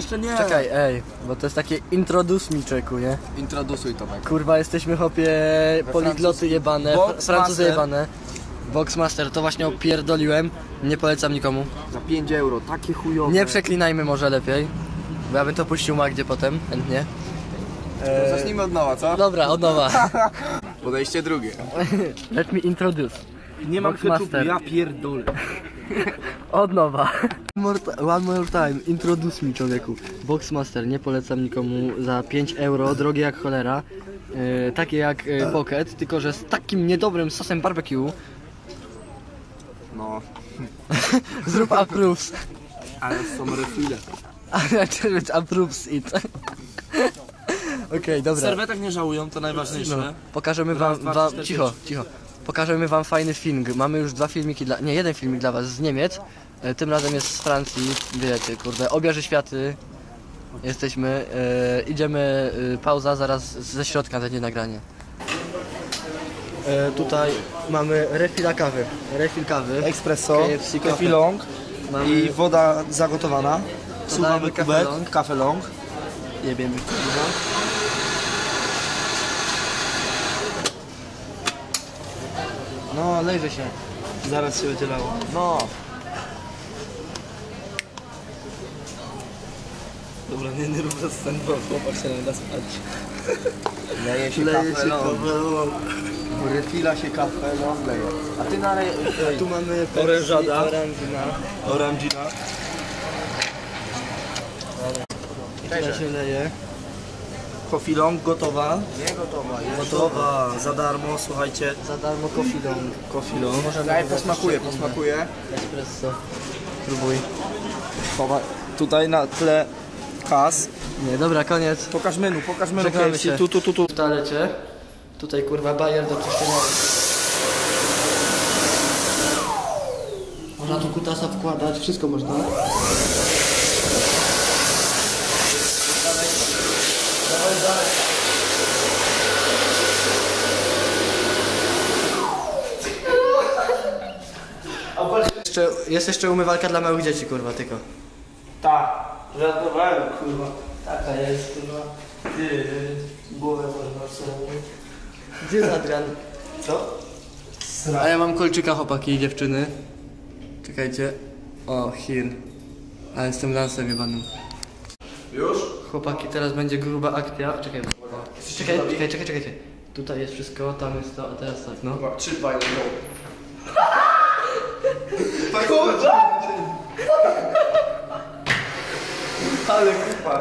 Jeszcze nie. Czekaj, ej, bo to jest takie introduce mi czeku, nie? Introdusuj Tomek. Kurwa, jesteśmy hopie poligloty jebane, Box fr- Francuzy Master. jebane. Boxmaster, to właśnie opierdoliłem, nie polecam nikomu. Za 5 euro, takie chujowe. Nie przeklinajmy może lepiej, bo ja bym to puścił Magdzie potem, chętnie. To Zacznijmy od nowa, co? Dobra, od nowa. Podejście drugie. Let me introduce. Nie mam Boxmaster. ja pierdolę. Od nowa. One more, ti- one more time, introduce mi człowieku. Boxmaster, nie polecam nikomu za 5 euro, drogie jak cholera. E, takie jak e, Pocket, tylko że z takim niedobrym sosem barbecue. No. Zrób approves. Ale są refile. Ale challenge approves it. Okej, dobra. Serwetek nie żałują, to najważniejsze. No, pokażemy wam, dwa, wam cicho, cicho. Pokażemy wam fajny film. Mamy już dwa filmiki dla, nie, jeden filmik dla was z Niemiec. E, Tym razem jest z Francji, wiecie, kurde, objarzy światy. Jesteśmy, e, idziemy, e, pauza, zaraz ze środka będzie nagranie. E, tutaj mamy refila kawy, refil kawy. Espresso, KFC coffee kafe. long Mamy- i woda zagotowana. Suwamy Dodajemy kafe kubek, long. kafe long. Jebiemy kurwa. No, lejże się. Zaraz się będzie lało. No. Dobra, nie, nie rób scen, bo chłopak się nie da spać. Leje się Leje się. Refila się kafe long leje. A ty nalej... Tu mamy Orężada. Orangina. Orangina. Tutaj się leje. Coffee long gotowa. Nie gotowa, jest. Gotowa, za darmo, słuchajcie. Za darmo coffee long. Coffee long. Daj, posmakuję, posmakuję. Espresso. Próbuj. Chowa- Tutaj na tle kas. Nie, dobra, koniec. Pokaż menu, pokaż menu Żegnamy się. Tu, tu, tu, tu. W toalecie. Tutaj kurwa bajer do czyszczenia. Można tu kutasa wkładać, wszystko można. Jeszcze, jest jeszcze umywalka dla małych dzieci, kurwa, tylko. Tak, żartowałem, kurwa. Taka jest, kurwa. Ty, głowę można sobie. Gdzie jest Adrian? Co? A ja mam kolczyka chłopaki i dziewczyny. Czekajcie. O, Hin. Ale jestem lansem jebanym. Już? Chłopaki, teraz będzie gruba akcja. Czekaj, czekaj, czekaj, czekaj, czekajcie. Tutaj jest wszystko, tam jest to, a teraz tak, no. 3, 2, 1, go. Ale kupa.